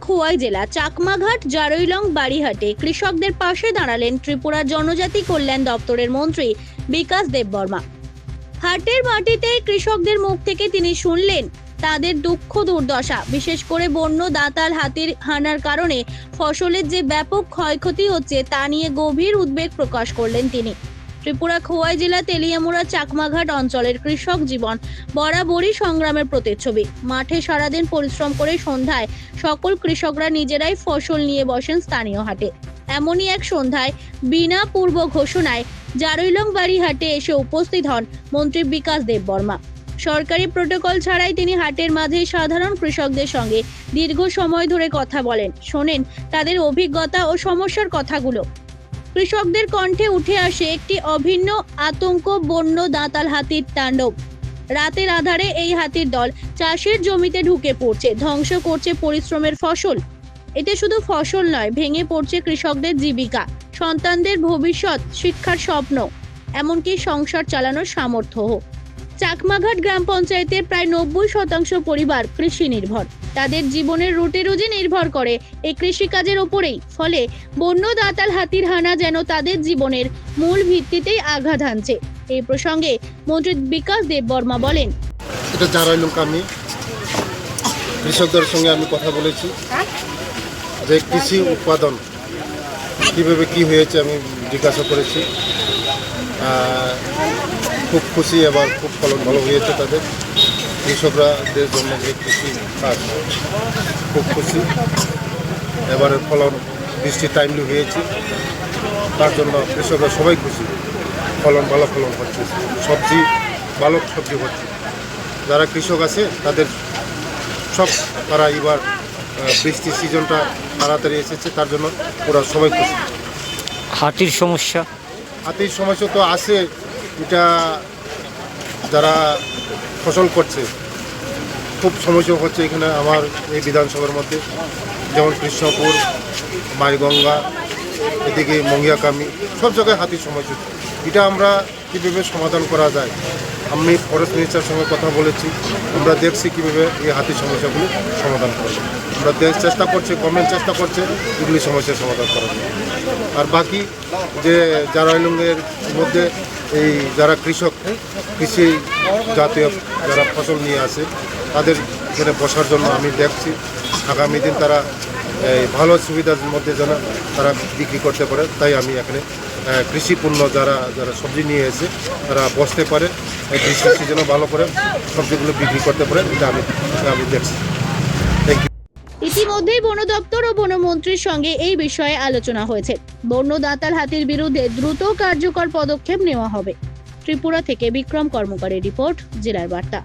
খোয়াই জেলা, চাকমাঘাট জারৈলং বাড়িহাটে কৃষকদের পাশে দাঁড়ালেন ত্রিপুরার জনজাতি কল্যাণ দপ্তরের মন্ত্রী বিকাশ দেববর্মা। হাটের মাটিতে কৃষকদের মুখ থেকে তিনি শুনলেন তাদের দুঃখ দুর্দশা। বিশেষ করে বন্য দাতাল হাতির হানার কারণে ফসলের যে ব্যাপক ক্ষয়ক্ষতি হচ্ছে তা নিয়ে গভীর উদ্বেগ প্রকাশ করলেন তিনি। ত্রিপুরা খোয়াই জেলা তেলিয়ামুড়া চাকমাঘাট অঞ্চলের কৃষক জীবন বরাবরই সংগ্রামের প্রতিচ্ছবি। মাঠে সারাদিন পরিশ্রম করে সন্ধ্যায় সকল কৃষকরা নিজেরাই ফসল নিয়ে বসেন স্থানীয় হাটে। এমনই এক সন্ধ্যায় বিনা পূর্ব ঘোষণায় জারৈলং বাড়ি হাটে এসে উপস্থিত হন মন্ত্রী বিকাশ দেববর্মা। সরকারি প্রোটোকল ছাড়াই তিনি হাটের মাঝে সাধারণ কৃষকদের সঙ্গে দীর্ঘ সময় ধরে কথা বলেন, শোনেন তাদের অভিজ্ঞতা ও সমস্যার কথাগুলো। কৃষকদের কণ্ঠে উঠে আসে একটি অভিন্ন আতঙ্ক বন্য দাঁতাল হাতির তাণ্ডব। রাতের আধারে এই হাতির দল চাষের জমিতে ঢুকে পড়ছে, ধ্বংস করছে পরিশ্রমের ফসল। এতে শুধু ফসল নয়, ভেঙে পড়ছে কৃষকদের জীবিকা, সন্তানদের ভবিষ্যৎ, শিক্ষার স্বপ্ন, এমনকি সংসার চালানোর সামর্থ্য চাকমাঘাট গ্রাম পঞ্চায়েতের প্রায় নব্বই শতাংশ পরিবার কৃষি নির্ভর। তাদের জীবনের রুটি রুজি নির্ভর করে। এই কৃষিকাজের ওপরেই ফলে বন্য দাতাল হাতির হানা যেন তাদের জীবনের মূল ভিত্তিতেই আঘাত হানছে। এই প্রসঙ্গে মন্ত্রী বিকাশ দেববর্মা বলেন এটা আমি কৃষকদের সঙ্গে আমি কথা বলেছি। যে কৃষি উৎপাদন কীভাবে কি হয়েছে আমি জিজ্ঞাসা করেছি। আহ, খুব খুশি এবার খুব ফলন ভালো হয়েছে তাদের। কৃষকরা দের জন্য যে কৃষি কাজ খুব খুশি। এবারের ফলন বৃষ্টি টাইমলি হয়েছে। তার জন্য কৃষকরা সবাই খুশি। ফলন ভালো ফলন হচ্ছে। সবজি ভালো সবজি হচ্ছে। যারা কৃষক আছে তাদের সব তারা এবার বৃষ্টির সিজনটা তাড়াতাড়ি এসেছে। তার জন্য ওরা সবাই খুশি। হাতির সমস্যা? হাতির সমস্যা তো আছে। এটা যারা ফসল করছে। খুব সমস্যা হচ্ছে এখানে আমার এই বিধানসভার মধ্যে। যেমন কৃষ্ণপুর, মাইগঙ্গা, এদিকে মঙ্গিয়াকামি, সব জায়গায় হাতির সমস্যা। এটা আমরা কীভাবে সমাধান করা যায়? আমি ফরেস্ট মিনিস্টার সঙ্গে কথা বলেছি। আমরা দেখছি কীভাবে এই হাতির সমস্যাগুলি সমাধান করব আমরা দেশ চেষ্টা করছি গভর্নমেন্ট চেষ্টা করছে, এগুলি সমস্যার সমাধান করার। আর বাকি যে এর মধ্যে এই যারা কৃষক, কৃষি জাতীয় যারা ফসল নিয়ে আসে তাদের এখানে বসার জন্য আমি দেখছি। আগামী দিন তারা এই ভালো সুবিধার মধ্যে যেন তারা বিক্রি করতে পারে, তাই আমি এখানে কৃষি পণ্য যারা যারা সবজি নিয়ে এসে তারা বসতে পারে, এই কৃষি সিজনও ভালো করে সবজিগুলো বিক্রি করতে পারে, এটা আমি আমি দেখছি। ইতিমধ্যেই বন দপ্তর ও বনমন্ত্রীর সঙ্গে এই বিষয়ে আলোচনা হয়েছে। বন্য দাঁতাল হাতির বিরুদ্ধে দ্রুত কার্যকর পদক্ষেপ নেওয়া হবে। ত্রিপুরা থেকে বিক্রম কর্মকারের রিপোর্ট, জেলার বার্তা।